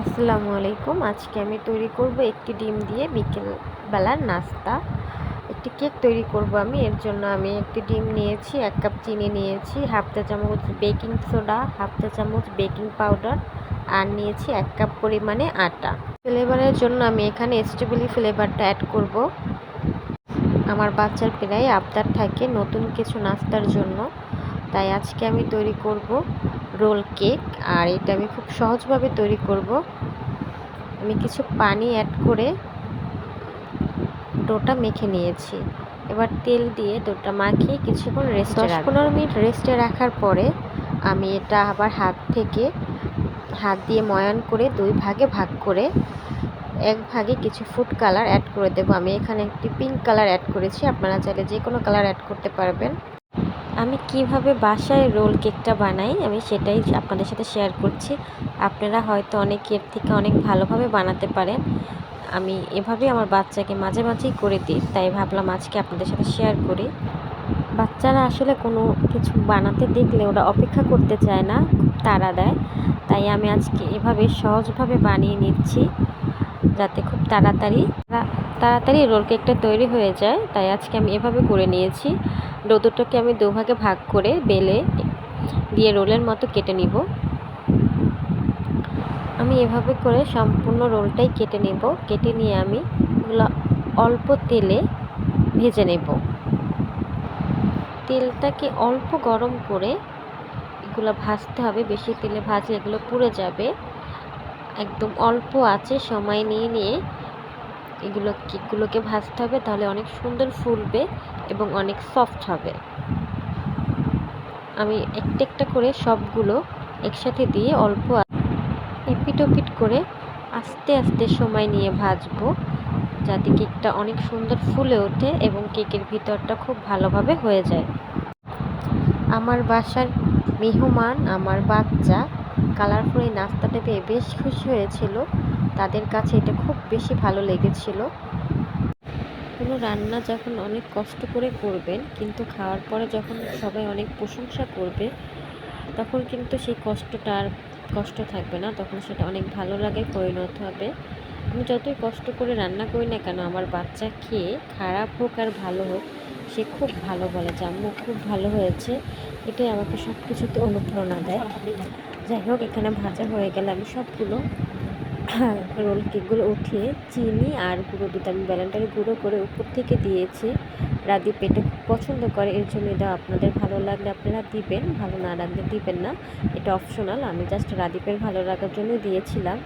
আসসালামু আলাইকুম। আজকে আমি তৈরি করব একটি ডিম দিয়ে বিকেল বেলার নাস্তা। একটি কেক তৈরি করব আমি। এর জন্য আমি একটি ডিম নিয়েছি, এক কাপ চিনি নিয়েছি, হাফ চা চামচ বেকিং সোডা, হাফ চা চামচ বেকিং পাউডার আর নিয়েছি এক কাপ পরিমাণে আটা। ফ্লেভারের জন্য আমি এখানে স্ট্রবেরি ফ্লেভারটা অ্যাড করব। আমার বাচ্চার প্রায় আবদার থাকে নতুন কিছু নাস্তার জন্য। তাই আজকে আমি তৈরি করব রোল কেক আর এটা আমি খুব সহজভাবে তৈরি করব। আমি কিছু পানি অ্যাড করে ডোটা মেখে নিয়েছি। এবার তেল দিয়ে ডোটা মাখিয়ে কিছুক্ষণ রেস্টে দশ পনেরো মিনিট রেস্টে রাখার পরে আমি এটা আবার হাত থেকে হাত দিয়ে ময়ান করে দুই ভাগে ভাগ করে এক ভাগে কিছু ফুড কালার অ্যাড করে দেবো। আমি এখানে একটি পিঙ্ক কালার অ্যাড করেছি। আপনারা চাইলে যে কোনো কালার অ্যাড করতে পারবেন। আমি কীভাবে বাসায় রোল কেকটা বানাই, আমি সেটাই আপনাদের সাথে শেয়ার করছি। আপনারা হয়তো অনেক অনেকের থেকে অনেক ভালোভাবে বানাতে পারেন। আমি এভাবে আমার বাচ্চাকে মাঝে মাঝেই করে দিই, তাই ভাবলাম আজকে আপনাদের সাথে শেয়ার করি। বাচ্চারা আসলে কোনো কিছু বানাতে দেখলে ওরা অপেক্ষা করতে চায় না তাড়া দেয়। তাই আমি আজকে এভাবে সহজভাবে বানিয়ে নিচ্ছি। যাতে খুব তাড়াতাড়ি তাড়াতাড়ি রোল কেকটা তৈরি হয়ে যায়। তাই আজকে আমি এভাবে করে নিয়েছি। ডো দুটোকে আমি দুভাগে ভাগ করে বেলে দিয়ে রোলের মতো কেটে নিব। আমি এভাবে করে সম্পূর্ণ রোলটাই কেটে নেব। কেটে নিয়ে আমি অল্প তেলে ভেজে নেব। তেলটাকে অল্প গরম করে এগুলো ভাজতে হবে। বেশি তেলে ভাজলে এগুলো পুড়ে যাবে। একদম অল্প আছে, সময় নিয়ে নিয়ে এগুলো কেকগুলোকে ভাজতে হবে তাহলে অনেক সুন্দর ফুলবে এবং অনেক সফট হবে। আমি একটা একটা করে সবগুলো একসাথে দিয়ে অল্প এপিট ওপিট করে আস্তে আস্তে সময় নিয়ে ভাজবো যাতে কেকটা অনেক সুন্দর ফুলে ওঠে এবং কেকের ভিতরটা খুব ভালোভাবে হয়ে যায়। আমার বাসার মেহমান, আমার বাচ্চা কালারফুল এই নাস্তাটা পেয়ে বেশ খুশি হয়েছিল। তাদের কাছে এটা খুব বেশি ভালো লেগেছিল। কোনো রান্না যখন অনেক কষ্ট করে করবেন, কিন্তু খাওয়ার পরে যখন সবাই অনেক প্রশংসা করবে, তখন কিন্তু সেই কষ্টটা আর কষ্ট থাকবে না, তখন সেটা অনেক ভালো লাগে, পরিণত হবে। আমি যতই কষ্ট করে রান্না করি না কেন, আমার বাচ্চা খেয়ে খারাপ হোক আর ভালো হোক, সে খুব ভালো বলে। যে আম্মু খুব ভালো হয়েছে, এটাই আমাকে সব কিছুতে অনুপ্রেরণা দেয়। যাই হোক, এখানে ভাজা হয়ে গেলে আমি সবগুলো রোল কেকগুলো উঠিয়ে চিনি আর গুঁড়ো দুধ আমি ব্যালেন্ডারে গুঁড়ো করে উপর থেকে দিয়েছি। রাধি পেটে খুব পছন্দ করে, এর জন্য এটা আপনাদের ভালো লাগলে আপনারা দিবেন, ভালো না লাগলে দিবেন না। এটা অপশনাল আমি জাস্ট রাদীপের ভালো লাগার জন্য দিয়েছিলাম।